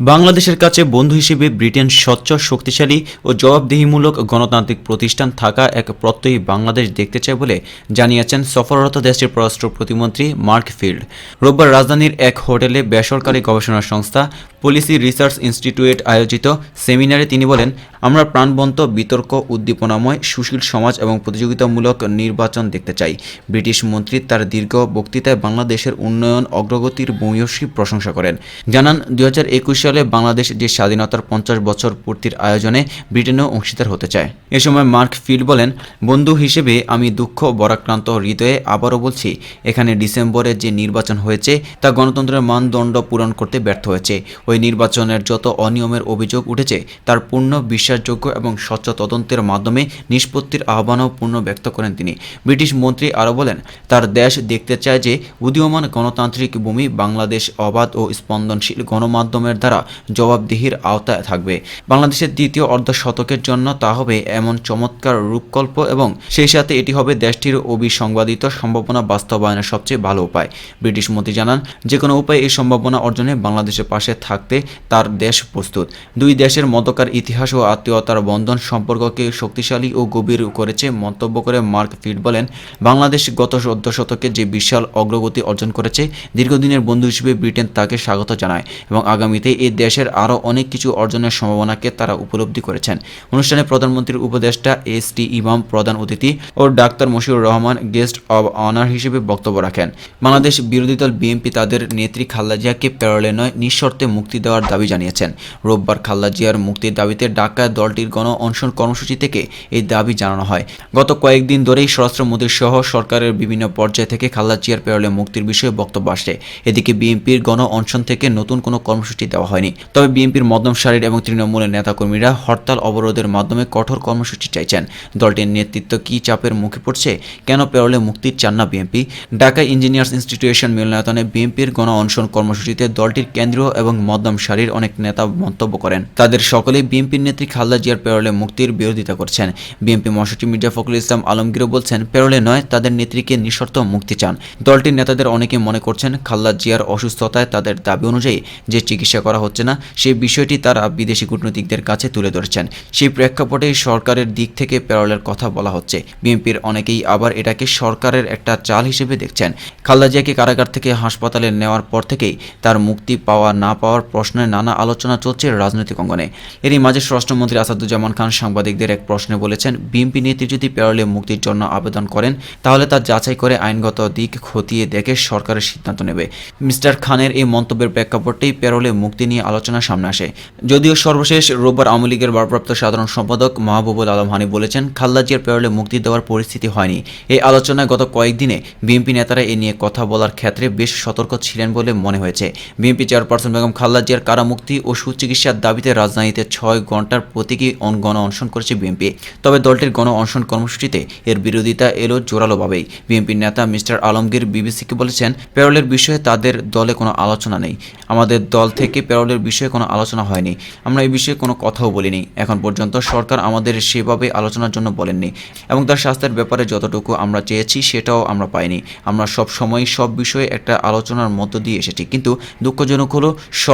বাংলাদেশের কাছে বন্ধু হিসেবে ব্রিটেন স্বচ্ছ, শক্তিশালী ও জবাবদিহিমূলক গণতান্ত্রিক প্রতিষ্ঠান থাকা এক প্রত্যয়ী বাংলাদেশ দেখতে চায় বলে জানিয়েছেন সফররত দেশটির পররাষ্ট্র প্রতিমন্ত্রী মার্ক ফিল্ড। রোববার রাজধানীর এক হোটেলে বেসরকারি গবেষণা সংস্থা পলিসি রিসার্চ ইনস্টিটিউট আয়োজিত সেমিনারে তিনি বলেন, আমরা প্রাণবন্ত, বিতর্ক, উদ্দীপনাময়, সুশীল সমাজ এবং প্রতিযোগিতামূলক নির্বাচন দেখতে চাই। ব্রিটিশ মন্ত্রী তার দীর্ঘ বক্তৃতায় বাংলাদেশের উন্নয়ন, অগ্রগতির ভূয়সী প্রশংসা করেন। জানান দু হাজার একুশ সালে বাংলাদেশ যে স্বাধীনতার পঞ্চাশ বছর পূর্তির আয়োজনে ব্রিটেনেও অংশীদার হতে চায়। এ সময় মার্ক ফিল্ড বলেন, বন্ধু হিসেবে আমি দুঃখ, বরাক্রান্ত হৃদয়ে আবারও বলছি, এখানে ডিসেম্বরে যে নির্বাচন হয়েছে, তা গণতন্ত্রের মানদণ্ড পূরণ করতে ব্যর্থ হয়েছে। ওই নির্বাচনের যত অনিয়মের অভিযোগ উঠেছে, তার পূর্ণ বিশ্বাসযোগ্য এবং স্বচ্ছ তদন্তের মাধ্যমে নিষ্পত্তির আহ্বানও পূর্ণ ব্যক্ত করেন তিনি। ব্রিটিশ মন্ত্রী আরও বলেন, তার দেশ দেখতে চায় যে উদীয়মান গণতান্ত্রিক ভূমি বাংলাদেশ অবাধ ও স্পন্দনশীল গণমাধ্যমের দ্বারা জবাবদিহির আওতায় থাকবে। বাংলাদেশের দ্বিতীয় অর্ধ শতকের জন্য তা হবে এমন চমৎকার রূপকল্প এবং সেই সাথে এটি হবে দেশটির অবিসংবাদিত সম্ভাবনা বাস্তবায়নের সবচেয়ে ভালো উপায়। ব্রিটিশ মন্ত্রী জানান যে কোনো উপায়ে এই সম্ভাবনা অর্জনে বাংলাদেশের পাশে থাকতে তার দেশ প্রস্তুত। দুই দেশের মধ্যকার ইতিহাস ও আত্মীয়তার বন্ধন সম্পর্ককে শক্তিশালী ও গভীর করেছে মন্তব্য করে মার্ক ফিড বলেন, বাংলাদেশ গত চোদ্দ শতকে যে বিশাল অগ্রগতি অর্জন করেছে, দীর্ঘদিনের বন্ধু হিসেবে ব্রিটেন তাকে স্বাগত জানায় এবং আগামীতে এই দেশের আরও অনেক কিছু অর্জনের সম্ভাবনাকে তারা উপলব্ধি করেছেন। অনুষ্ঠানে প্রধানমন্ত্রীর উপদেষ্টা এস টি ইমাম, প্রধান অতিথি ও doctor Moshiur Rahman guest of honour হিসেবে বক্তব্য রাখেন। বাংলাদেশ বিরোধী দল বিএনপি তাদের নেত্রী খালেদা জিয়াকে প্যারোলে নয়, নিঃশর্তে মুক্তি দেওয়ার দাবি জানিয়েছেন। রোববার খালেদা জিয়ার মুক্তির দাবিতে ঢাকায় দলটির গণ অনশন কর্মসূচি থেকে এই দাবি জানানো হয়। গত কয়েকদিন ধরেই স্বরাষ্ট্রমন্ত্রী সহ সরকারের বিভিন্ন পর্যায় থেকে খাল্লা জিয়ার প্যারোলে মুক্তির বিষয়ে বক্তব্য আসে। এদিকে বিএনপির গণ অনশন থেকে নতুন কোনো কর্মসূচি দেওয়া হয়নি। তবে বিএনপির মদম সারির এবং তৃণমূলের নেতাকর্মীরা হরতাল অবরোধের মাধ্যমে কঠোর কর্মসূচি চাইছেন। দলটির নেতৃত্ব কি চাপের মুখে পড়ছে? কেন প্যারোলে মুক্তির চান না বিএনপি? ঢাকা ইঞ্জিনিয়ার্স ইনস্টিটিউশন মিলনায়তনে বিএনপির গণ অনশন কর্মসূচিতে দলটির কেন্দ্রীয় এবং মধ্যম সারির অনেক নেতা মন্তব্য করেন। তাদের সকলেই বিএনপির নেত্রী খালেদা জিয়ার প্যারোলে মুক্তির বিরোধিতা করছেন। বিএনপি মহাসচিব মির্জা ফখরুল ইসলাম আলমগীরও বলছেন, প্যারোলে নয়, তাদের নেত্রীকে নিঃশর্ত মুক্তি চান। দলটির নেতাদের অনেকে মনে করছেন, খালেদা জিয়ার অসুস্থতায় তাদের দাবি অনুযায়ী যে চিকিৎসা করা হচ্ছে না সেই বিষয়টি তারা বিদেশি কূটনীতিকদের কাছে তুলে ধরেছেন। সেই প্রেক্ষাপটে সরকারের দিক থেকে প্যারোলের কথা বলা হচ্ছে। বিএনপির অনেকেই আবার এটাকে সরকারের একটা চাল হিসেবে দেখছেন। খালেদা জিয়াকে কারাগার থেকে হাসপাতালে নেওয়ার পর থেকেই তার মুক্তি পাওয়া না পাওয়ার প্রশ্নে নানা আলোচনা চলছে রাজনৈতিক অঙ্গনে। এরই মাঝে স্বরাষ্ট্রমন্ত্রী আসাদুজ্জামান খান সাংবাদিকদের এক প্রশ্নে বলেছেন, বিএনপি নেত্রী যদি প্যারোলে মুক্তির জন্য আবেদন করেন, তাহলে তা যাচাই করে আইনগত দিক খতিয়ে দেখে সরকারের সিদ্ধান্ত নেবে। মিস্টার খানের এই মন্তব্যের প্রেক্ষাপটেই প্যারোলে মুক্তি নিয়ে আলোচনা সামনে আসে। যদিও সর্বশেষ রোববার আওয়ামী লীগের ভারপ্রাপ্ত সাধারণ সম্পাদক মাহবুবুল আলম হানি বলেছেন, খালেদা জিয়ার প্যারোলে মুক্তি দেওয়ার পরিস্থিতি হয়নি। এই আলোচনায় গত কয়েকদিনে বিএনপি নেতারা এ নিয়ে কথা বলার ক্ষেত্রে বেশ সতর্ক ছিলেন বলে মনে হয়েছে। বিএনপি চেয়ারপারসন বেগম খালেদা জিয়ার কারামুক্তি ও সুচিকিৎসার দাবিতে রাজধানীতে ছয় ঘণ্টার প্রতীকী গণ অনশন করেছে বিএনপি। তবে দলটির গণ অনশন কর্মসূচিতে এর বিরোধিতা এলো জোরালোভাবেই। বিএনপির নেতা মিস্টার আলমগীর বিবিসিকে বলেছেন, প্যারোলের বিষয়ে তাদের দলে কোনো আলোচনা নেই। আমাদের দল থেকে প্যারোলের বিষয়ে কোনো আলোচনা হয়নি। আমরা এই বিষয়ে কোনো কথাও বলিনি। এখন পর্যন্ত সরকার আমাদের সেভাবে আলোচনার জন্য বলেননি এবং তার স্বাস্থ্যের ব্যাপারে যতটুকু আমরা চেয়েছি সেটাও আমরা পাইনি। আমরা সব সময় সব বিষয়ে একটা আলোচনার মধ্য দিয়ে এসেছি। কিন্তু দুঃখজনক হলো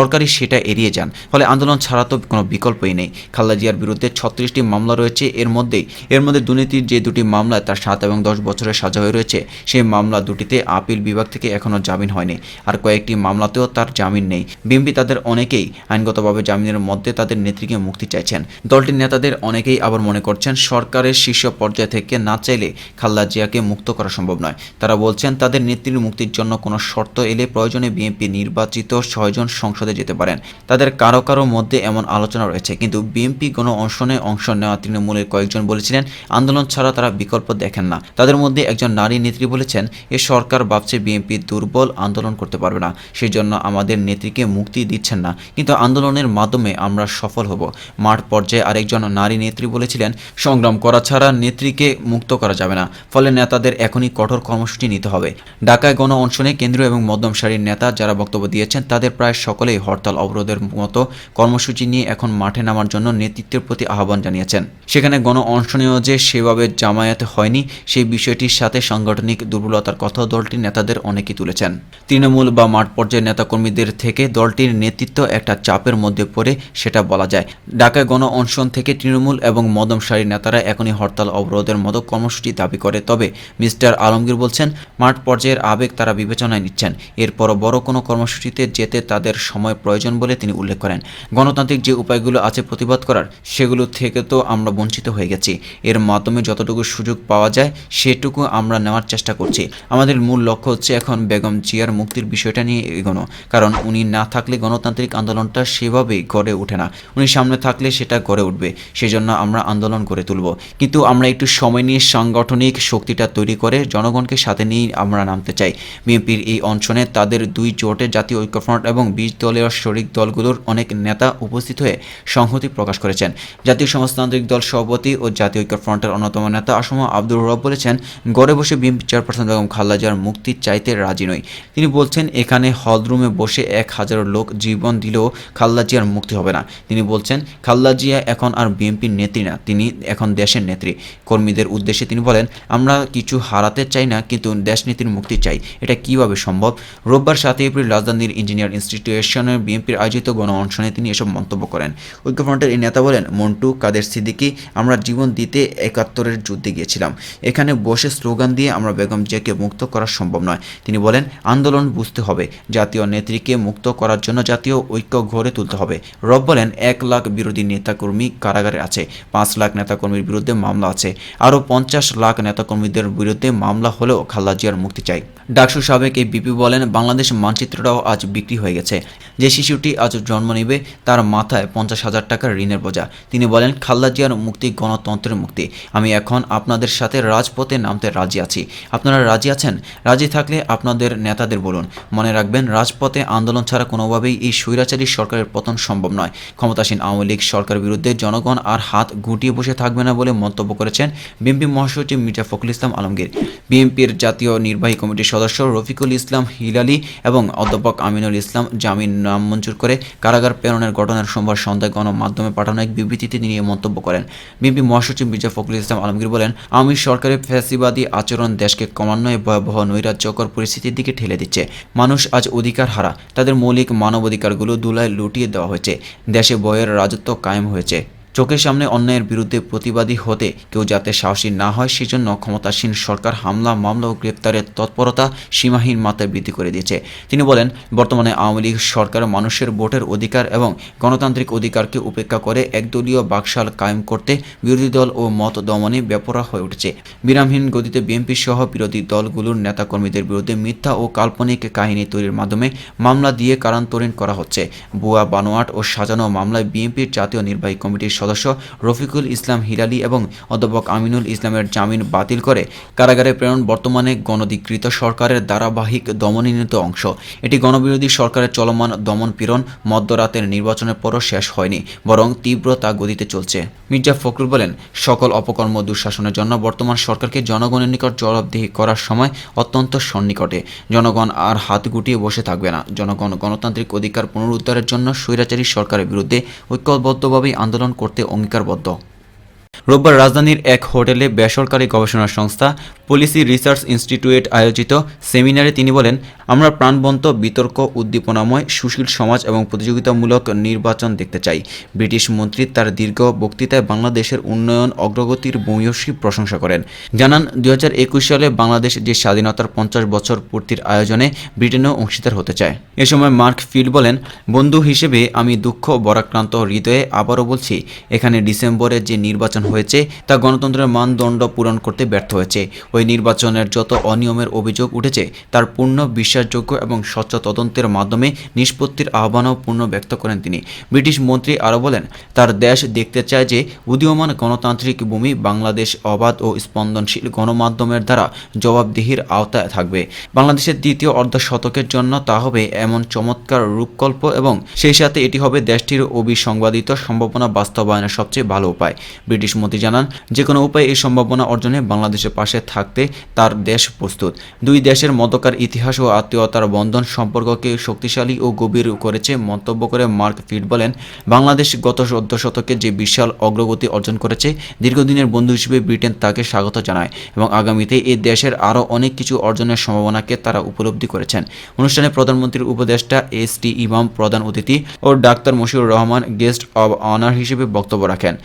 সরকারই সেটা এড়িয়ে যান। ফলে আন্দোলন ছাড়া তো কোনো বিকল্পই নেই। খালেদা জিয়ার বিরুদ্ধে ছত্রিশটি মামলা রয়েছে। এর মধ্যেই এর মধ্যে দুর্নীতির যে দুটি মামলায় তার সাত এবং দশ বছরের সাজা হয়ে রয়েছে, সেই মামলা দুটিতে আপিল বিভাগ থেকে এখনও জামিন হয়নি। আর কয়েকটি মামলাতেও তার জামিন নেই। বিএনপি তাদের অনেকেই আইনগতভাবে জামিনের মধ্যে তাদের নেত্রীকে মুক্তি চাইছেন। দলটির নেতাদের অনেকেই আবার মনে করছেন, সরকারের শীর্ষ পর্যায় থেকে না চাইলে খালেদা জিয়াকে মুক্ত করা সম্ভব নয়। তারা বলছেন, তাদের নেত্রীর মুক্তির জন্য কোনো শর্ত এলে প্রয়োজনে বিএনপি নির্বাচিত ছয়জন সংসদে যেতে পারেন। তাদের কারও কারও মধ্যে এমন আলোচনা রয়েছে, কিন্তু বিএনপি কোনো অংশনে অংশ নেওয়া তৃণমূলের কয়েকজন বলেছিলেন, আন্দোলন ছাড়া তারা বিকল্প দেখেন না। তাদের মধ্যে একজন নারী নেত্রী বলেছেন, এ সরকার ভাবছে বিএনপি দুর্বল আন্দোলন করতে পারবে না সেই জন্য আমাদের নেত্রীকে মুক্তি দিচ্ছেন না। কিন্তু আন্দোলনের মাধ্যমে আমরা সফল হব। মাঠ পর্যায়ে আরেকজন নারী নেত্রী বলেছিলেন, সংগ্রাম করা ছাড়া নেত্রীকে মুক্ত করা যাবে না। ফলে নেতাদের এখনই কঠোর কর্মসূচি নিতে হবে। ঢাকায় গণ অনশনে কেন্দ্রীয় এবং মধ্যম সারির নেতা যারা বক্তব্য দিয়েছেন, তাদের প্রায় সকলেই হরতাল অবরোধের মতো কর্মসূচি নিয়ে এখন মাঠে নামার জন্য নেতৃত্বের প্রতি আহ্বান জানিয়েছেন। সেখানে গণ অনশনেও যে সেভাবে জামায়াত হয়নি, সেই বিষয়টির সাথে সাংগঠনিক দুর্বলতার কথা দলটির নেতাদের অনেকেই তুলেছেন। তৃণমূল বা মাঠ পর্যায়ের নেতাকর্মীদের থেকে দলটির নেতৃত্ব একটা চাপের মধ্যে পড়ে সেটা বলা যায়। ঢাকায় গণ অনশন থেকে তৃণমূল এবং মদম সারির নেতারা এখনই হরতাল অবরোধের মতো কর্মসূচি দাবি করে। তবে মিস্টার আলমগীর বলছেন, মাঠ পর্যায়ের আবেগ তারা বিবেচনায় নিচ্ছেন। এরপরও বড় কোনো কর্মসূচিতে যেতে তাদের সময় প্রয়োজন বলে তিনি উল্লেখ করেন। গণতান্ত্রিক যে উপায়গুলো আছে প্রতিবাদ করার, সেগুলো থেকে তো আমরা বঞ্চিত হয়ে গেছি। এর মাধ্যমে যতটুকু সুযোগ পাওয়া যায়, সেটুকু আমরা নেওয়ার চেষ্টা করছি। আমাদের মূল লক্ষ্য হচ্ছে এখন বেগম জিয়ার মুক্তির বিষয়টা নিয়ে এগোনো। কারণ উনি না থাকলে গণতান্ত্রিক আন্দোলনটা সেভাবেই গড়ে ওঠে না। উনি সামনে থাকলে সেটা গড়ে উঠবে। সেজন্য আমরা আন্দোলন গড়ে তুলব। কিন্তু আমরা একটু সময় নিয়ে সাংগঠনিক শক্তিটা তৈরি করে জনগণকে সাথে নিয়ে আমরা নামতে চাই। বিএনপির এই অনশনে তাদের দুই জোটে জাতীয় ঐক্যফ্রন্ট এবং বিশ দলের শরিক দলগুলোর অনেক নেতা উপস্থিত হয়ে সংহতি প্রকাশ করেছেন। জাতীয় সমাজতান্ত্রিক দল সভাপতি ও জাতীয় ঐক্য ফ্রন্টের অন্যতম নেতা আসম আব্দুর রব বলেছেন গড়ে বসে বিএনপি চেয়ারপারসন বেগম খালেদা জিয়ার মুক্তি চাইতে রাজি নই। তিনি বলছেন, এখানে হলরুমে বসে এক হাজার লোক জীবন দিলেও খালেদা জিয়ার মুক্তি হবে না। তিনি বলছেন, খালেদা জিয়া এখন আর বিএনপির নেত্রী না, তিনি এখন দেশের নেত্রী। কর্মীদের উদ্দেশ্যে তিনি বলেন, আমরা কিছু হারাতে চাই না, কিন্তু দেশনীতির মুক্তি চাই। এটা কীভাবে সম্ভব? রোববার সাতই এপ্রিল রাজধানীর ইঞ্জিনিয়ার ইনস্টিটিউশনের বিএনপির আয়োজিত গণ অনশনে তিনি এসব মন্তব্য করেন। ঐক্যফ্রন্টের এই নেতা বলেন, মন্টু, কাদের সিদ্দিকি, আমরা জীবন দিতে একাত্তরের যুদ্ধে গিয়েছিলাম। এখানে বসে স্লোগান দিয়ে আমরা বেগম জিয়াকে মুক্ত করা সম্ভব নয়। তিনি বলেন, আন্দোলন বুঝতে হবে। জাতীয় নেত্রীকে মুক্ত করার জন্য জাতীয় ঐক্য গড়ে তুলতে হবে। রব বলেন, এক লাখ বিরোধী নেতাকর্মী কারাগারে আছে। পাঁচ লাখ নেতাকর্মীর বিরুদ্ধে মামলা আছে। আরও পঞ্চাশ লাখ নেতাকর্মীদের বিরুদ্ধে মামলা হলেও খালেদা জিয়ার মুক্তি চাই। ডাকসু সাবেক এই বিপি বলেন, বাংলাদেশ মানচিত্রটাও আজ বিক্রি হয়ে গেছে। যে শিশুটি আজ জন্ম নেবে তার মাথায় পঞ্চাশ হাজার টাকার ঋণের বোঝা। তিনি বলেন, খালেদা জিয়ার মুক্তি গণতন্ত্রের মুক্তি। আমি এখন আপনাদের সাথে রাজপথে নামতে রাজি আছি। আপনারা রাজি আছেন? রাজি থাকলে আপনাদের নেতাদের বলুন। মনে রাখবেন, রাজপথে আন্দোলন ছাড়া কোনোভাবেই এই স্বৈরাচারী সরকারের পতন সম্ভব নয়। ক্ষমতাসীন আওয়ামী লীগ সরকার বিরুদ্ধে জনগণ আর হাত গুটিয়ে বসে থাকবে না বলে মন্তব্য করেছেন বিএনপি মহাসচিব মির্জা ফখরুল ইসলাম আলমগীর। বিএনপির জাতীয় নির্বাহী কমিটির সদস্য রফিকুল ইসলাম হিলালি এবং অধ্যাপক আমিনুল ইসলাম জামিন নাম মঞ্জুর করে কারাগার প্রেরণের ঘটনার সোমবার সন্ধ্যায় গণমাধ্যমে পাঠানো এক বিবৃতিতে নিয়ে মন্তব্য করেন। বিএনপি মহাসচিব মির্জা ফখরুল ইসলাম আলমগীর বলেন আওয়ামী সরকারের ফ্যাসিবাদী আচরণ দেশকে ক্রমান্বয়ে ভয়াবহ নৈরাজ্যকর পরিস্থিতির দিকে ঠেলে দিচ্ছে। মানুষ আজ অধিকার হারা। তাদের মৌলিক মানবাধিকারগুলো দুলায় লুটিয়ে দেওয়া হয়েছে। দেশে বয়ের রাজত্ব কায়েম হয়েছে। চোখের সামনে অন্যায়ের বিরুদ্ধে প্রতিবাদী হতে কেউ যাতে সাহসী না হয়, সেজন্য ক্ষমতাসীন সরকার হামলা, মামলা ও গ্রেপ্তারের তৎপরতা সীমাহীন মাত্রায় বৃদ্ধি করে দিয়েছে। তিনি বলেন, বর্তমানে আওয়ামী লীগ সরকার মানুষের ভোটের অধিকার এবং গণতান্ত্রিক অধিকারকে উপেক্ষা করে একদলীয় বাকশাল কায়েম করতে বিরোধী দল ও মত দমনে বেপরা হয়ে উঠেছে। বিরামহীন গতিতে বিএনপি সহ বিরোধী দলগুলোর নেতাকর্মীদের বিরুদ্ধে মিথ্যা ও কাল্পনিক কাহিনী তৈরির মাধ্যমে মামলা দিয়ে কারান্তরীণ করা হচ্ছে। বুয়া বানোয়াট ও সাজানো মামলায় বিএনপির জাতীয় নির্বাহী কমিটির সদস্য রফিকুল ইসলাম হিলালি এবং অধ্যাপক আমিনুল ইসলামের জামিন বাতিল করে কারাগারে প্রেরণ বর্তমানে গণধিকৃত সরকারের ধারাবাহিক দমননীত অংশ। এটি গণবিরোধী সরকারের চলমান দমন পীড়ন মধ্যরাতের নির্বাচনের পরও শেষ হয়নি, বরং তীব্র তা গতিতে চলছে। মির্জা ফখরুল বলেন, সকল অপকর্ম দুঃশাসনের জন্য বর্তমান সরকারকে জনগণের নিকট জবাবদিহি করার সময় অত্যন্ত সন্নিকটে। জনগণ আর হাত গুটিয়ে বসে থাকবে না। জনগণ গণতান্ত্রিক অধিকার পুনরুদ্ধারের জন্য স্বৈরাচারী সরকারের বিরুদ্ধে ঐক্যবদ্ধভাবেই আন্দোলন করতে অঙ্গীকারবদ্ধ। রোববার রাজধানীর এক হোটেলে বেসরকারি গবেষণা সংস্থা, পলিসি রিসার্চ ইনস্টিটিউট আয়োজিত সেমিনারে তিনি বলেন আমরা প্রাণবন্ত, বিতর্ক, উদ্দীপনাময়, সুশীল সমাজ এবং প্রতিযোগিতামূলক নির্বাচন দেখতে চাই। ব্রিটিশ মন্ত্রী তার দীর্ঘ বক্তৃতায় বাংলাদেশের উন্নয়ন, অগ্রগতির ভূয়সী প্রশংসা করেন। জানান দুই হাজার একুশ সালে বাংলাদেশ যে স্বাধীনতার পঞ্চাশ বছর পূর্তির আয়োজনে ব্রিটেনও অংশীদার হতে চায়। এ সময় মার্ক ফিল্ড বলেন, বন্ধু হিসেবে আমি দুঃখ, বরাক্রান্ত হৃদয়ে আবারও বলছি, এখানে ডিসেম্বরে যে নির্বাচন হয়েছে, তা গণতন্ত্রের মানদণ্ড পূরণ করতে ব্যর্থ হয়েছে। ওই নির্বাচনের যত অনিয়মের অভিযোগ উঠেছে, তার পূর্ণ বিশ্বাসযোগ্য এবং স্বচ্ছ তদন্তের মাধ্যমে নিষ্পত্তির আহ্বানও পূর্ণ ব্যক্ত করেন তিনি। ব্রিটিশ মন্ত্রী আরও বলেন, তার দেশ দেখতে চায় যে উদীয়মান গণতান্ত্রিক ভূমি বাংলাদেশ অবাধ ও স্পন্দনশীল গণমাধ্যমের দ্বারা জবাবদিহির আওতায় থাকবে। বাংলাদেশের দ্বিতীয় অর্ধ শতকের জন্য তা হবে এমন চমৎকার রূপকল্প এবং সেই সাথে এটি হবে দেশটির অবিসংবাদিত সম্ভাবনা বাস্তবায়নের সবচেয়ে ভালো উপায়। ব্রিটিশ মন্ত্রী জানান যে কোনো উপায়ে এই সম্ভাবনা অর্জনে বাংলাদেশের পাশে থাকতে তার দেশ প্রস্তুত। দুই দেশের মতকার ইতিহাস ও আত্মীয়তার বন্ধন সম্পর্ককে শক্তিশালী ও গভীর করেছে মন্তব্য করে মার্ক ফিট বলেন, বাংলাদেশ গত চোদ্দ শতকে যে বিশাল অগ্রগতি অর্জন করেছে, দীর্ঘদিনের বন্ধু হিসেবে ব্রিটেন তাকে স্বাগত জানায় এবং আগামীতে এই দেশের আরও অনেক কিছু অর্জনের সম্ভাবনাকে তারা উপলব্ধি করেছেন। অনুষ্ঠানে প্রধানমন্ত্রীর উপদেষ্টা এস টি ইমাম প্রধান অতিথি ও doctor Moshiur Rahman guest of honour হিসেবে বক্তব্য রাখেন।